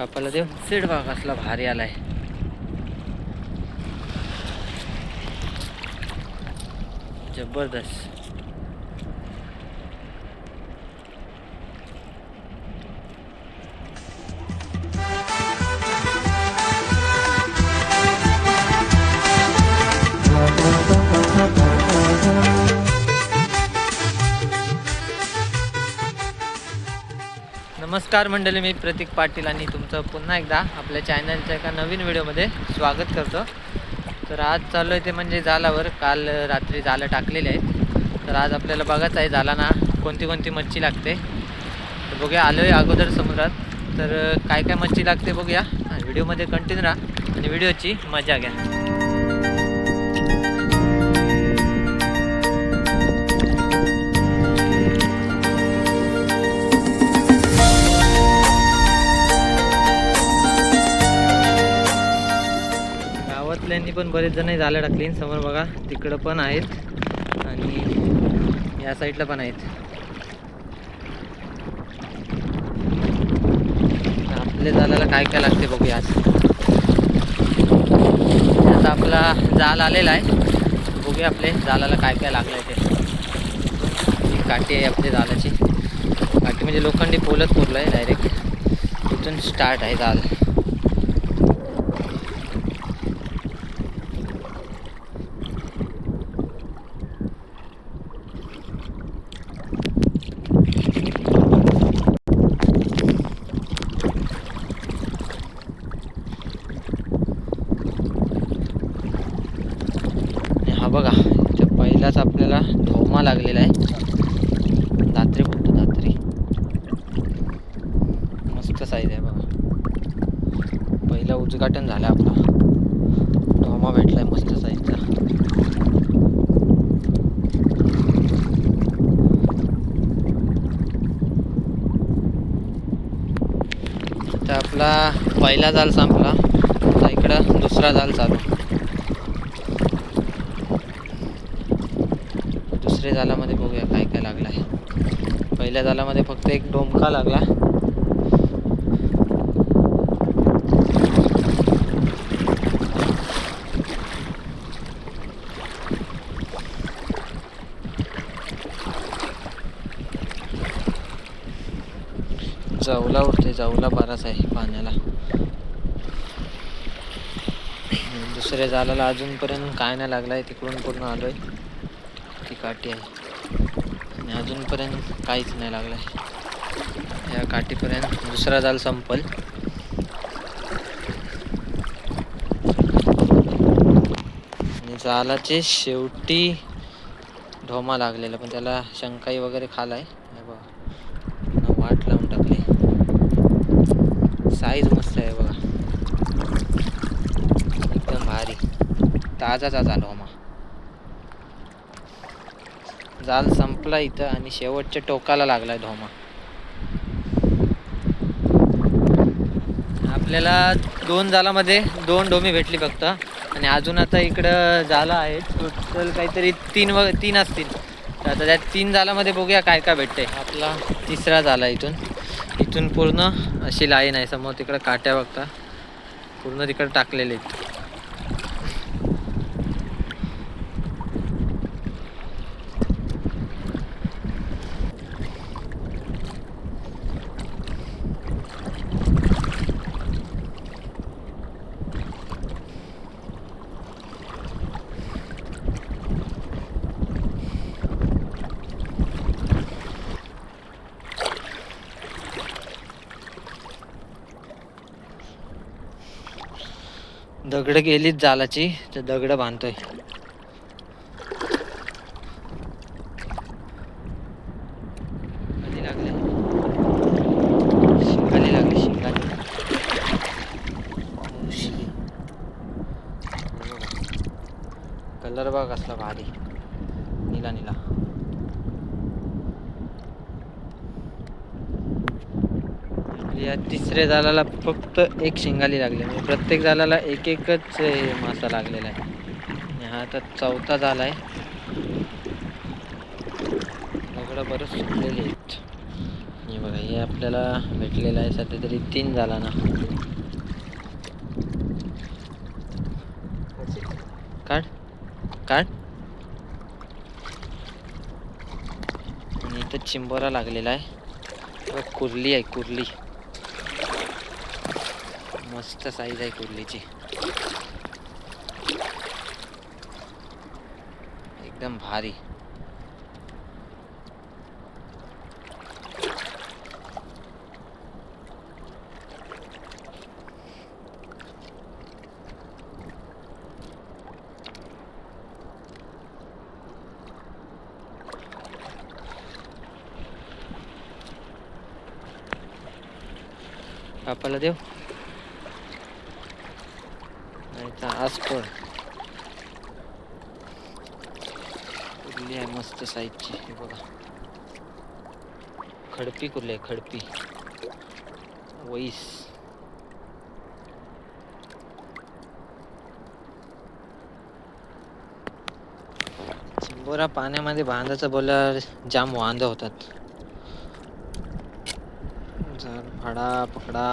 कापाला देव seed भाग असला भारी आलाय. जबरदस्त. नमस्कार मंडळी मी प्रतीक पाटील आणि तुमचं पुन्हा एकदा आपल्या चॅनलच्या एका नवीन व्हिडिओमध्ये स्वागत करतो. तर आज चालू आहे ते म्हणजे जालावर काल रात्री जालं टाकलेले आहेत. तर आज आपल्याला बघायचं आहे जालाना कोणती कोणती मच्छी लागते. तर बघूया आलो आहे अगोदर समुद्रात. तर काय काय मच्छी लागते बघूया. व्हिडिओमध्ये कंटिन्यू राहा आणि व्हिडिओची मजा घ्या. पण बरेच जण झालं टाकलीन समोर बघा तिकडं पण आहेत. आणि या साईडला पण आहेत. आपल्या जाल्याला काय काय लागते बघूया आज. आता आपला जाल आलेला आहे. बघूया आपले जालाला काय काय लागलं आहे ते काठी आहे आपल्या जालाची. काठी म्हणजे लोखंडी पोलत पुरलं आहे डायरेक्ट तिथून स्टार्ट आहे जाल आणि हा बघा इथं पहिलाच आपल्याला थोमा लागलेला आहे. दात्रे बोलतो दात्री? मस्त साईज आहे बघा. पहिला उद्घाटन झालं आपला. भेटला आहे मस्त साईजचा तर आपला पहिला जाल संपला. आता इकडं दुसरा जाल चालू. दुसऱ्या जालामध्ये बघूया काय काय लागलं आहे. पहिल्या जालामध्ये फक्त एक डोमका लागला. जाऊला उठते जाऊला बराच आहे पाण्याला. दुसऱ्या जालाला अजूनपर्यंत काय नाही लागलाय तिकडून पूर्ण आलो आहे काठी आहे. आणि अजूनपर्यंत काहीच नाही लागलं आहे. या काठीपर्यंत दुसरा जाल संपल. आणि जालाचे शेवटी ढोमा लागलेला पण त्याला शंकाई वगैरे खालाय. बघा. वाट लावून टाकली. साईज मस्त आहे बघा. एकदम भारी. ताजा ताजा ढोमा हो जाल संपला इथं आणि शेवटच्या टोकाला लागलाय धोमा. आपल्याला दोन जालामध्ये दोन डोमी भेटली फक्त. आणि अजून आता इकडं जाला आहे. टोटल काहीतरी तीन व तीन असतील. तर आता त्या तीन जालामध्ये बघूया काय काय भेटते आपला तिसरा झाला इथून. इथून पूर्ण अशी लाईन आहे. समोर तिकडं काट्या बघता. पूर्ण तिकडं टाकलेले आहेत. दगड गेलीच जालाची तर दगड बांधतोय. कधी लागले. शिंगाली लागली शिंगाली कलर बघ कसला भारी. निला निला. या तिसऱ्या जालाला फक्त एक शिंगाली लागली म्हणजे प्रत्येक जालाला एक एकच मासा लागलेला आहे. हा आता चौथा झाला आहे. दगडं बरंच सुटलेली आहेत. हे बघा हे आपल्याला भेटलेलं आहे सध्या तरी तीन झाला ना काढ काढ. आणि इथं चिंबोरा लागलेला आहे. कुर्ली आहे कुर्ली. मस्त साईज आहे कुर्लीची. एकदम भारी. कापाला देऊ नाही आज पण. कुर्ली आहे मस्त साईजची हे बघा. खडपी कुर्ली आहे? खडपी. वैस चिंबोरा पाण्यामध्ये बांधाचं बोलल्यावर जाम वांद होतात. झाड फाडा पकडा.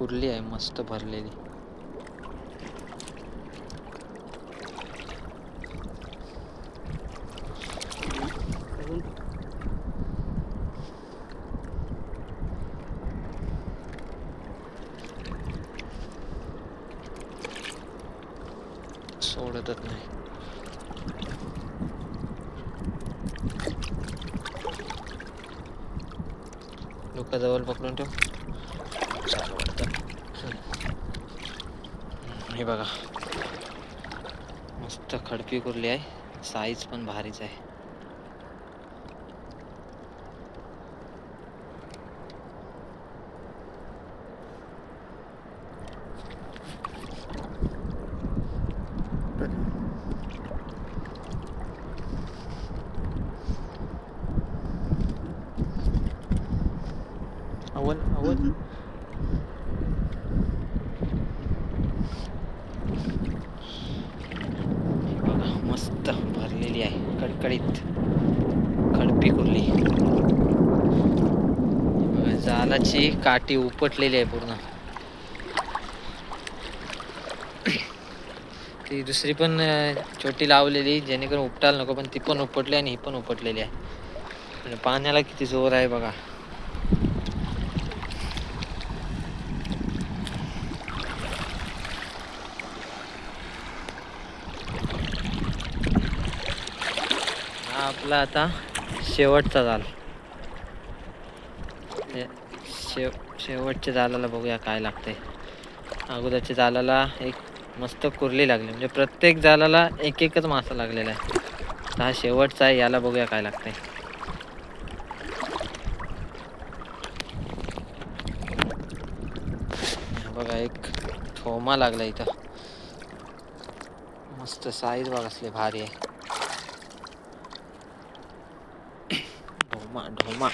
कुर्ली आहे मस्त भरलेली. सोडतच नाही. डोका जवळ पकडून ठेव. चालू हे बघा. मस्त खडपी कुर्ली आहे. साईज पण भारीच आहे अवन अवन बघा मस्त भरलेली आहे कडकडीत खडपी कुर्ली जालाची काठी उपटलेली आहे पूर्ण. ती दुसरी पण छोटी लावलेली जेणेकरून उपटायला नको पण ती पण उपटली आणि ही पण उपटलेली आहे. पाण्याला किती जोर आहे बघा हा आपला आता शेवटचा जाल हे शेव शेवटच्या जालाला बघूया काय लागते अगोदरच्या जालाला एक मस्त कुर्ली लागली. म्हणजे प्रत्येक जालाला एक एकच मासा लागलेला आहे. तर हा शेवटचा आहे याला बघूया काय लागते बघा एक थोमा लागला इथं. मस्त साईज बघ असले भारी आहे. ढोमा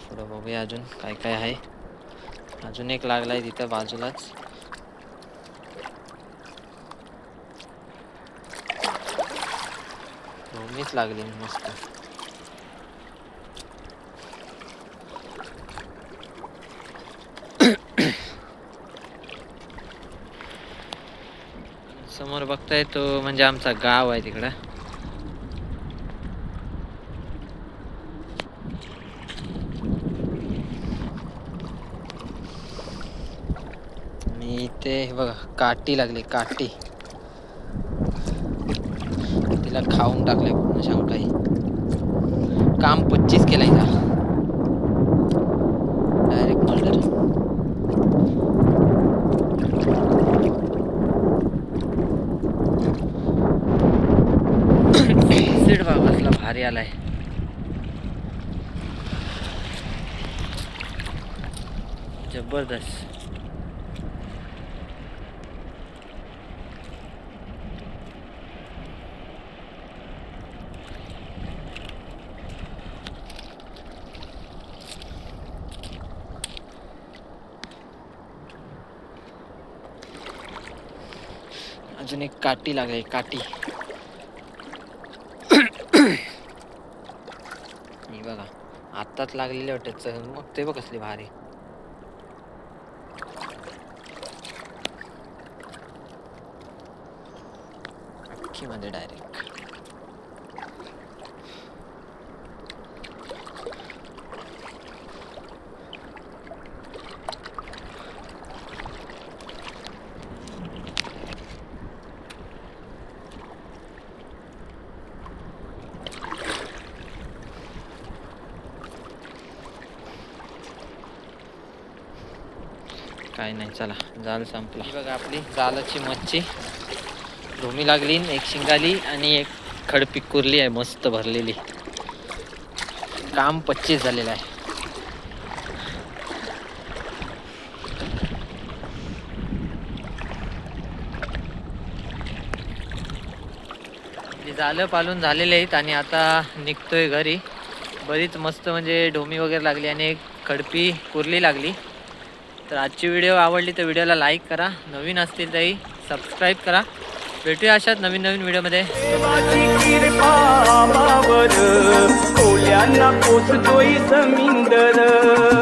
पुढं बघूया अजून काय काय आहे अजून एक लागलाय तिथं बाजूलाच ढोमीच लागली मस्त समोर बघताय तो म्हणजे आमचा गाव आहे तिकडं. आणि इथे बघा काठी लागली काठी. तिला खाऊन टाकले पूर्ण शंकाई. काम पच्चीस केलाय डायरेक्ट मर्डर सीड बघा आलाय. जबरदस्त. अजून एक काठी लागली काठी. नाही बघा. आत्ताच लागलेले वाटत चल मग ते बघ कसली भारी. अख्खी मध्ये डायरेक्ट काय नाही चला जाल संपला. ही बघा आपली जालाची मच्छी. धुमी लागली एक शिंगाली आणि एक खडपी कुरली आहे मस्त भरलेली. काम पच्चीस झालेलं आहे. जालं पालून झालेले आहेत आणि आता निघतोय घरी. बरीच मस्त म्हणजे ढोमी वगैरे लागली आणि एक खडपी कुरली लागली. तर आजची व्हिडिओ आवडली तर व्हिडिओला लाईक करा. नवीन असतील तरी सबस्क्राईब करा. भेटूया अशाच नवीन नवीन व्हिडिओमध्ये कोल्यांना पोचतोय समिंदर.